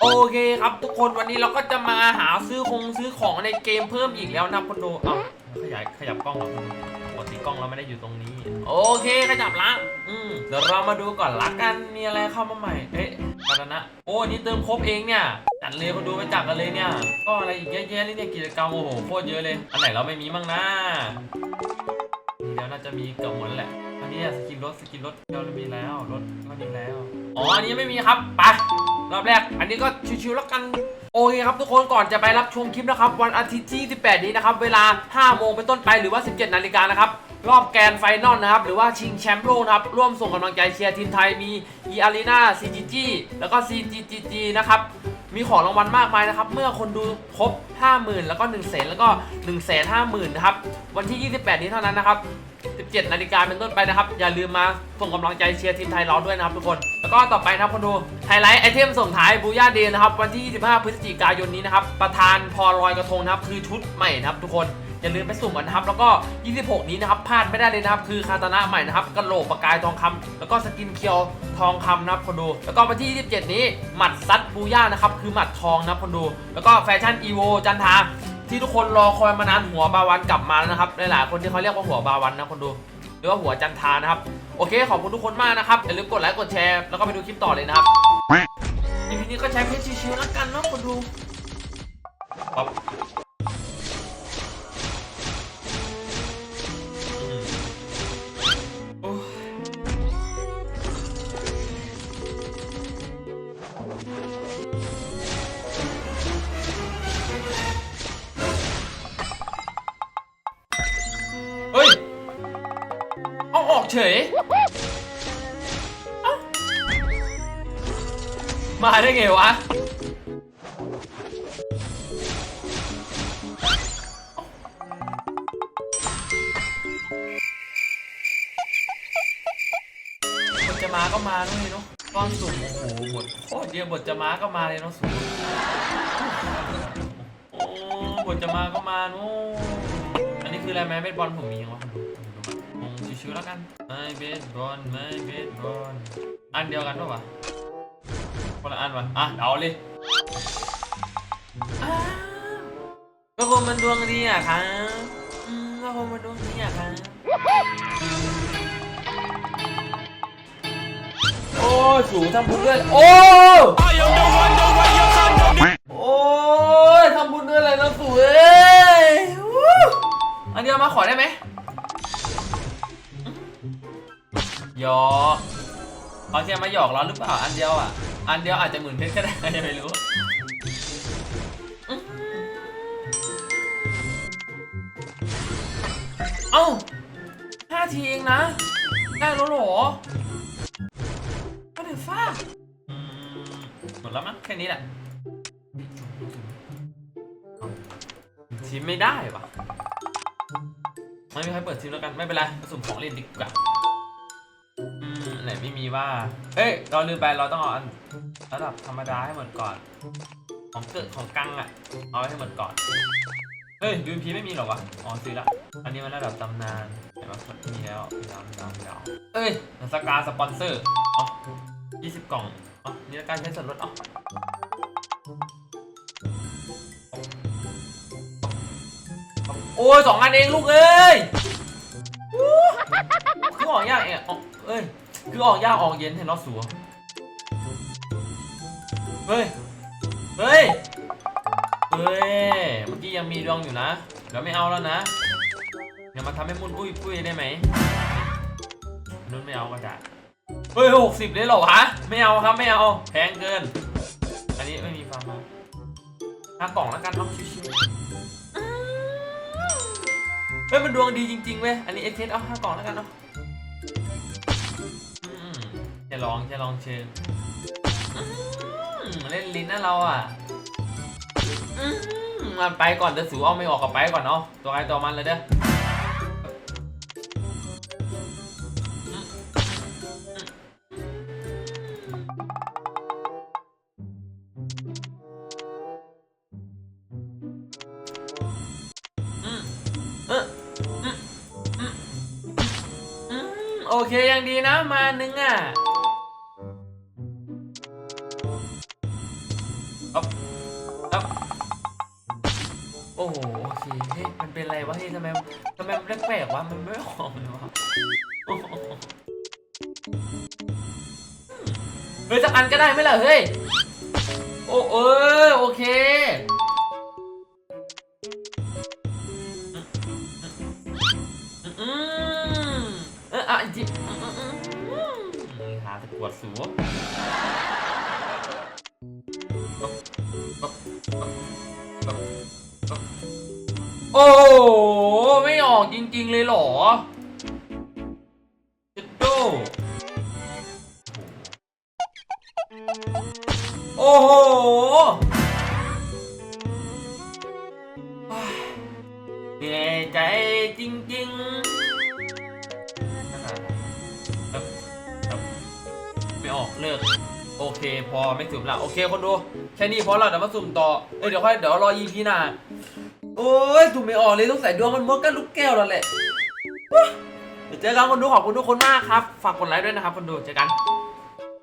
โอเคครับทุกคนวันนี้เราก็จะมาหาซื้อคงซื้อของในเกมเพิ่มอีกแล้วนะคนดูเอ้าขยายขยับกล้องเหรอคนดูปกติกล้องเราไม่ได้อยู่ตรงนี้ โอเคขยับละอืมเดี๋ยวเรามาดูก่อนละกันมีอะไรเข้ามาใหม่เอ๊ะกาตนะโอ้อันนี่เติมครบเองเนี่ยจัดเลยคนดูไปจับกันเลยเนี่ย ก็อะไรอีกเยอะแยะเลยเนี่ยกิจกรรมโอ้โหโคตรเยอะเลย อันไหนเราไม่มีมั่งนะนี่แล้วน่าจะมีเกือบหมดแล้วแหละอันนี้อะสกินรถสกินรถเรามีแล้วรถก็มีแล้วอ๋ออันนี้ไม่มีครับไป รอบแรก อันนี้ก็ชิวๆแล้วกันโอเคครับทุกคนก่อนจะไปรับชมคลิปนะครับ วันอาทิตย์ที่ 18 นี้นะครับ เวลา 5 โมงเป็นต้นไปหรือว่า 17 นาฬิกานะครับ รอบแกนไฟนอลนะครับ หรือว่าชิงแชมป์โลกนะครับ ร่วมส่งกำลังใจเชียร์ทีมไทยมี e a r e n a CGG แล้วก็ CGGG นะครับ มีของรางวัลมากมายนะครับ เมื่อคนดูครบ 50,000 แล้วก็ 1 0 0 0 0 0 แล้วก็ 1 5 0 0 0 0 นะครับ วันที่ 28 นี้เท่านั้นนะครับ 17นาฬิกาเป็นต้นไปนะครับ อย่าลืมมาส่งกำลังใจเชียร์ทีมไทยเราด้วยนะครับทุกคน แล้วก็ต่อไปนะครับคนดูไฮไลท์ไอเทมส่งท้ายบูย่าเดย์นะครับ วันที่ 25 พฤศจิกายนนี้นะครับ ประธานพอลอยกระทงนะครับ คือชุดใหม่นะครับทุกคนอย่าลืมไปสุ่มกันนะครับ แล้วก็ 26 นี้นะครับพลาดไม่ได้เลยนะครับ คือคาตานะใหม่นะครับกระโหลกประกายทองคำแล้วก็สกินเคียวทองคำนะครับคนดู แล้วก็วันที่ 27 นี้หมัดซัดบูย่านะครับคือหมัดทองนะครับคนดู แล้วก็แฟชั่นอีโวจันทา ที่ทุกคนรอคอยมานานหัวบาวันกลับมาแล้วนะครับหลายๆคนที่เขาเรียกว่าหัวบาวันนะคนดูหรือว่าหัวจันทานะครับโอเคขอบคุณทุกคนมากนะครับอย่าลืมกดไลค์กดแชร์แล้วก็ไปดูคลิปต่อเลยนะครับอีพีนี้ก็ใช้เพชรชิวๆแล้วกันเนาะคนดู มาได้ไงวะ บทจะมาก็มาด้วยเนาะตอนสุ่มโอ้โหบทโคตรเยอะบทจะมาก็มาเลยเนาะสุ่มโอ้บทจะมาก็มาเนาะอันนี้คืออะไรแม่เบสบอลผมมียังวะชิวๆแล้วกันไม่เบสบอลไม่เบสบอลอันเดียวกันปะวะ คนละอันวะอะเดาเลยอ้าวก็คงมันดวงดีอะครับอืมก็คงมันดวงดีอะครับโอ้ยสูงทำบุญด้วยโอ้ยโอ้ยทำบุญด้วยอะไรนะสูงเอ้ยวู้อันเดียวมาขอได้ไหมหยอกเขาแค่มาหยอกเราหรือเปล่าอันเดียวอะ อันเดียวอาจจะหมื่นเพชรก็ได้ใครจะไปรู้เอ้าห้าทีเองนะ ได้แล้วเหรอก็เดือฟ้าหมดแล้วมั้งแค่นี้แหละชิมไม่ได้ปะไม่มีใครเปิดชิมแล้วกัน ไม่เป็นไรผสมของเล่นดีกว่าอื มีว่าเฮ้ย เราลืมไป เราต้องเอาอันระดับธรรมดาให้หมดก่อน ของเกิดของกังอะ เอาไว้ให้หมดก่อน เฮ้ยยูพีไม่มีหรอวะ อ๋อซื้อละ อันนี้มันระดับตำนานแต่ว่ามีแล้วมีแล้วมีแล้วมีแล้วเอ้ยสกาสปอนเซอร์อ๋อ20กล่องอ๋อนี่ละการใช้ส่วนลดอ๋อโอ้ยสองอันเองลูกเอ้ยคือออกยากเองออเอ้ย คือออกยากออกเย็นเห็นรอสัวเฮ้ย เฮ้ย เฮ้ย เมื่อกี้ยังมีดวงอยู่นะ เดี๋ยวไม่เอาแล้วนะอย่ามาทำให้มุ่นปุ้ยปุ้ยได้ไหมนุ่นไม่เอาก็ได้เฮ้ยหกสิบเลยเหรอวะไม่เอาครับไม่เอา แพงเกิน อันนี้ไม่มีฟาร์มมาห้ากล่องแล้วกันเน้องชิวๆเฮ้ยมันดวงดีจริงๆเว้ย อันนี้เอ็กเทสเอาห้ากล่องแล้วกันเนาะ ลองจะลองเชิญเล่นลิ้นนะเราอะมันไปก่อนเดี๋ยวสูเอาไม่ออกกับไปก่อนเนาะตัวใครตัวมันเลยเด้ออืมอืมเอออืมอืมอืมโอเคยังดีนะมาหนึ่งอะ โอ้โหโอเคเฮ้ยมันเป็นอะไรวะเฮ้ยทำไมทำไมมันแปลกๆวะมันไม่ออกเลยวะโอ้โหเฮ้ยสักอันก็ได้ไหมล่ะเฮ้ยโอ้เออโอเคอืมเอออะจิอืมอืมอืมหาตะกรวดสูบ โอ้โหไม่ออกจริง ๆ เลยเหรอจ็ดโดโอ้โหเหนื่อยใจจริง ๆ ไม่ออกเลิก โอเค พอไม่สุ่มละโอเค คนดู แค่นี้พอแล้วเดี๋ยวมาสุ่มต่อ เอ้ย เดี๋ยวค่อย เดี๋ยวรอ EP หน้า โอ้ยดูไม่ออกเลยต้องใส่ดวงมันมดกันลูกแก้วแล้วแหละเดี๋ยวเจอกันคนดูขอบคุณทุกคนมากครับ ฝากกดไลค์ด้วยนะครับคนดูเจอกัน